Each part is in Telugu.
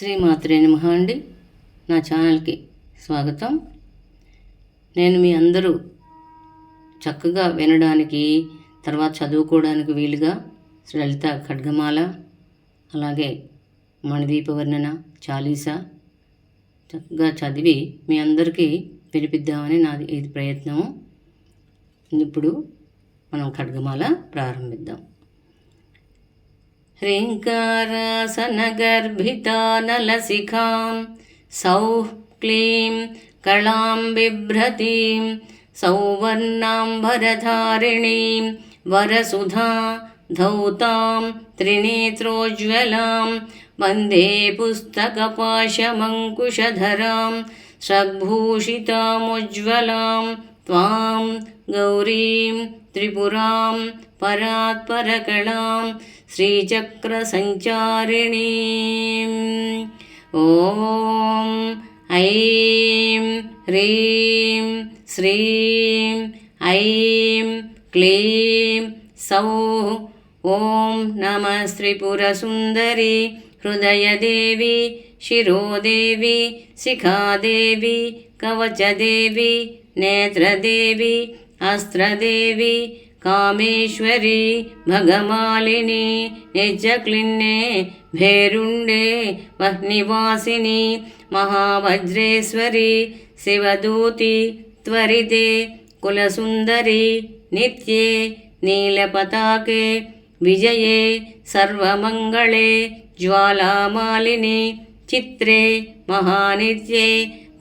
శ్రీమాత్రే నమః అండి. నా ఛానల్కి స్వాగతం. నేను మీ అందరూ చక్కగా వినడానికి తర్వాత చదువుకోవడానికి వీలుగా లలిత ఖడ్గమాల అలాగే మణిదీప వర్ణన చాలీసా చక్కగా చదివి మీ అందరికీ వినిపిద్దామని నాది ఇది ప్రయత్నము. ఇప్పుడు మనం ఖడ్గమాల ప్రారంభిద్దాం. ह्रीङ्कारासनगर्भितानलशिखां सौः क्लीं कलां बिभ्रतीं सौवर्णाम्बरधारिणीं वरसुधा, धौतां, त्रिनेत्रोज्ज्वलां, वंदे पुस्तकपाशमङ्कुशधरां, सद्भूषितामुज्ज्वलां, त्वां गौरीं त्रिपुरां परात्परकलां श्रीचक्रसञ्चारिणीम् ॐ ऐं ह्रीं श्रीं ऐं क्लीं सौः। ॐ नमः श्रीपुरसुन्दरी हृदयदेवी शिरोदेवी शिखादेवी कवचदेवी नेत्रदेवी अस्त्रदेवी కామేశ్వరి భగమాలిని నిజక్లిన్నే భేరుండే వహ్నివాసిని మహావజ్రేశ్వరి శివదూతి త్వరితే కులసుందరి నిత్యే నీలపతాకే విజయే సర్వమంగళే జ్వాలామాలిని చిత్రే మహానిత్యే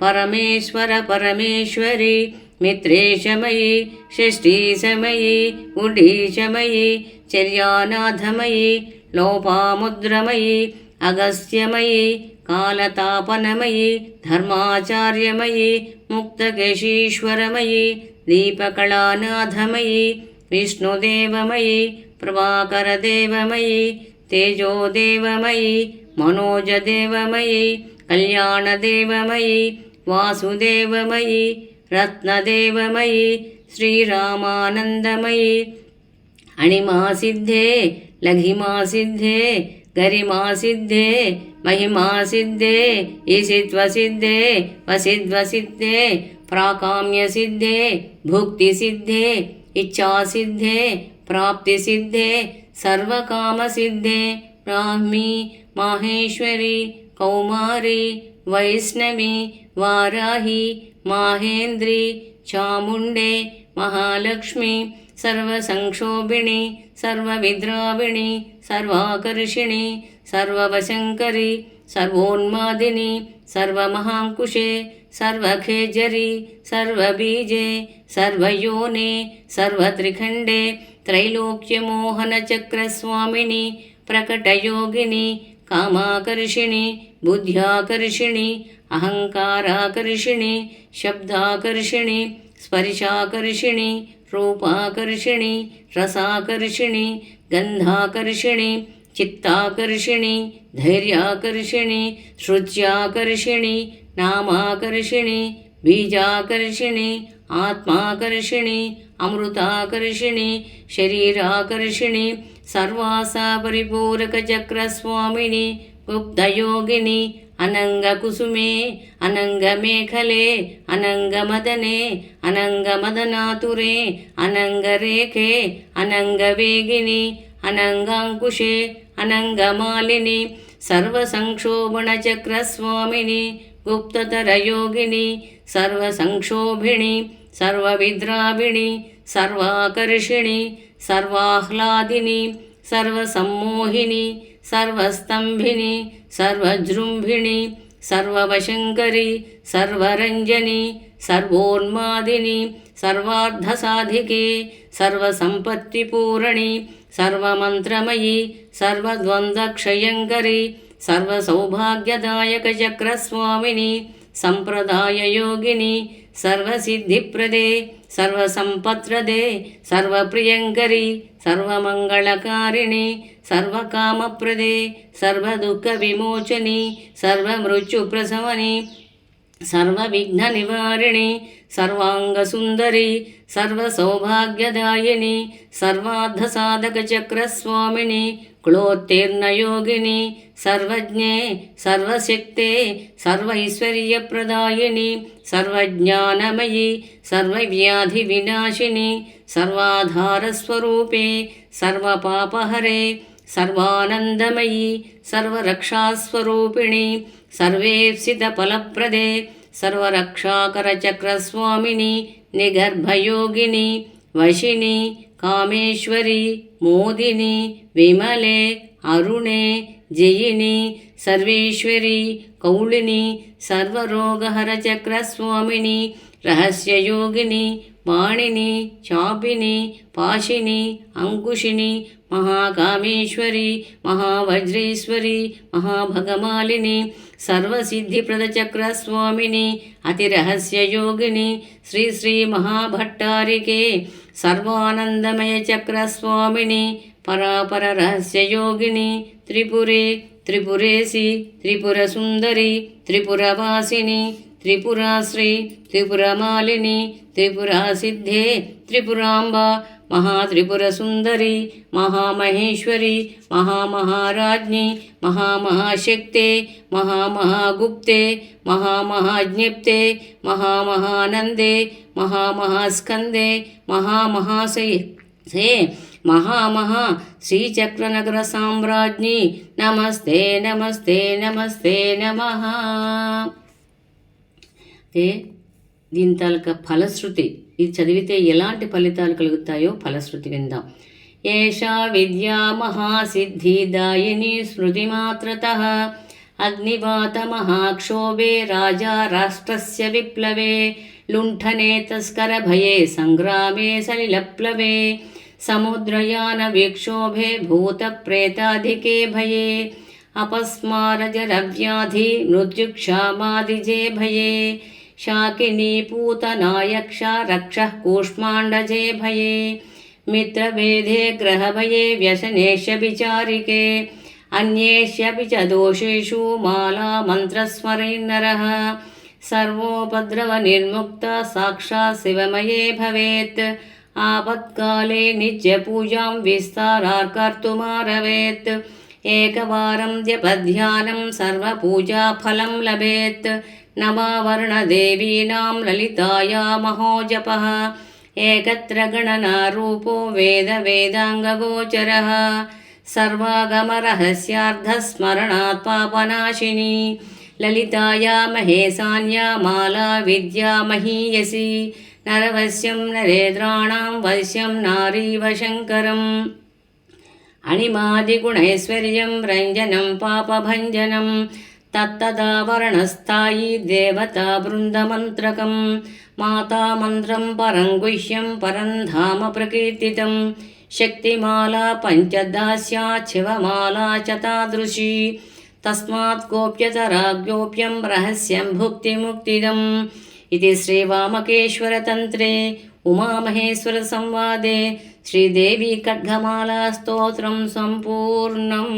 పరమేశ్వర పరమేశ్వరి मित्रेशमयी षष्ठीशमयी उडीशमयी चर्यानाथमयी लोपामुद्रमयी अगस्त्यमयी कालतापनमयी धर्माचार्यमयी मुक्तकेशीश्वरमयी दीपकलानाथमयी विष्णुदेवमयी प्रभाकरदेवमयी तेजोदेवमयी मनोजदेवमयी कल्याणदेवमयी वासुदेवमयी రత్నదేవమయీ శ్రీరామానందమయీ అణిమా సిద్ధే లఘిమా సిద్ధే గరిమా సిద్ధే మహిమా సిద్ధే ఈసిత్వ సిద్ధే వసిద్వ సిద్ధే ప్రాకామ్య సిద్ధే భుక్తి సిద్ధే ఇచ్చా సిద్ధే ప్రాప్తి సిద్ధే సర్వకామ సిద్ధే బ్రాహ్మి మాహేశ్వరి కౌమారి వైష్ణవి వారాహి మాహేంద్రి చాముండే మహాలక్ష్మి సర్వసంక్షోభిణి సర్వవిద్రావిణి సర్వాకర్షిణి సర్వవశంకరి సర్వోన్మాదిని సర్వమహాంకుశే సర్వఖేజరి సర్వబీజే సర్వయోనే సర్వత్రిఖండే త్రైలోక్యమోహనచక్రస్వామిని ప్రకటయోగిని కామాకర్షిణి బుద్ధ్యాకర్షిణి అహంకారాకర్షిణి శబ్దాకర్షిణి స్పర్శాకర్షిణి రూపాకర్షిణి రసాకర్షిణి గంధాకర్షిణి చిత్తాకర్షిణి ధైర్యాకర్షిణి శృత్యాకర్షిణి నామాకర్షిణి బీజాకర్షిణి ఆత్మాకర్షిణి అమృతాకర్షిణి శరీరాకర్షిణి परिपूरकचक्रस्वामिनि गुप्तयोगिनि अनङ्गकुसुमे अनङ्गमेखले अनङ्गमदने अनङ्गमदनातुरे अनङ्गरेखे अनङ्गवेगिनि अनङ्गाङ्कुशे अनङ्गमालिनि सर्वसंक्षोभणचक्रस्वामिनि गुप्ततरयोगिनि सर्वसंक्षोभिणि सर्वविद्राविणि सर्वाकर्षिणि సర్వాహ్లాదిని సర్వసమ్మోహిని సర్వస్తంభిని సర్వజృంభిణి సర్వవశంకరి సర్వరంజని సర్వోన్మాదిని సర్వార్ధసాధికే సర్వసంపత్తిపూరణి సర్వమంత్రమయి సర్వద్వంద్వక్షయంకరి సర్వసౌభాగ్యదాయక సంప్రదాయయోగిని సర్వసిద్ధిప్రదే సర్వసంపత్రదే సర్వప్రియంకరి సర్వమంగళకారిణి సర్వకామప్రదే సర్వదుఃఖ విమోచని సర్వమృత్యుప్రసవని సర్వవిఘ్న నివారిణి సర్వాంగసుందరి సర్వసౌభాగ్యదాయిని సర్వార్థ సాధక చక్రస్వామిని క్లోత్తీర్ణయోగిని సర్వజ్ఞే సర్వశక్తే సర్వైశ్వర్యప్రదాయిని సర్వజ్ఞానమయి సర్వవ్యాధి వినాశిని సర్వాధారస్వరూపే సర్వపాపహరే సర్వానందమయీ సర్వరక్షాస్వరూపిణి సర్వేప్సితఫలప్రదే సర్వరక్షాకరచక్రస్వామిని నిగర్భయోగిని వశిని కామేశ్వరి మోదిని విమలే అరుణే జయిని సర్వేశ్వరి కౌళిని సర్వరోగహర చక్రస్వామిని రహస్యయోగిని వాణిని చాపిని పాశిని అంకుషిని మహాకామేశ్వరి మహావజ్రేశ్వరి మహాభగమాలిని సర్వసిద్ధిప్రదచక్రస్వామిని అతిరహస్యయోగిని శ్రీ శ్రీ మహాభట్టారికే సర్వానందమయ చక్రస్వామిని పరాపర రహస్యయోగిని త్రిపురే త్రిపురేసి త్రిపురసుందరి త్రిపురవాసిని त्रिपुराश्री, त्रिपुरमालिनी, त्रिपुरासिद्धे, त्रिपुराम्बा, महात्रिपुरसुन्दरी, महामहेश्वरी, महामहाराज्ञी, महामहाशक्ते, महामहागुप्ते, महामहाज्ञप्ते, महामहानन्दे, महामहास्कन्दे महामहाशय से, महामहा श्रीचक्रनगरसाम्राज्ञी। नमस्ते नमस्ते नमस्ते, नमः। తే దీని తాలూక ఫలశ్రుతి ఇది చదివితే ఎలాంటి ఫలితాలు కలుగుతాయో ఫలశ్రుతి విందాం. ఏషా విద్యా మహాసిద్ధిదాయిని స్మృతిమాత్రత అగ్నివాత మహాక్షోభే రాజా రాష్ట్రస్య విప్లవే లుంఠనే తస్కరభయే సంగ్రామే సలిలప్లవే సముద్రయాన విక్షోభే భూతప్రేతాధికే భయే అపస్మారజరవ్యాధి మృత్యుక్షామాదిజే భయే शाकिनी पूतनायक्ष रक्षः कूष्माण्डजे भये मित्रभेदे ग्रहभये व्यसनेश विचारिके अन्येष्यपि च दोषेषु माला मन्त्रस्मरेन्नरः सर्वोपद्रवनिर्मुक्ता साक्षात् शिवमये भवेत् आपत्काले नित्यपूजां विस्तारार्कर्तुमारवेत् एकवारं जपध्यानं सर्वपूजाफलं लभेत् नवावर्णदेवीनां ललिताया महोजपः एकत्र गणनारूपो वेदवेदाङ्गगोचरः सर्वागमरहस्यार्धस्मरणात् पापनाशिनी ललिताया महेशान्या माला विद्या महीयसी नरवश्यं नरेन्द्राणां वश्यं नारीव शङ्करम् अणिमादिगुणैश्वर्यं रञ्जनं पापभञ्जनं తత్తదావరణస్థాయి దేవతా బృందమంత్రకం. మాతామంత్రం పరం గుహ్యం పరం ధామ ప్రకీర్తితం. శక్తిమాలా పంచదాస్యా శివమాలా చ తాదృశీ తస్మాత్ గోప్యతరా గోప్యం రహస్యం భుక్తిముక్తిదం. ఇది శ్రీవామకేశ్వరతంత్రే ఉమామహేశ్వరసంవాదే. శ్రీదేవి ఖడ్గమాలా స్తోత్రం సంపూర్ణం.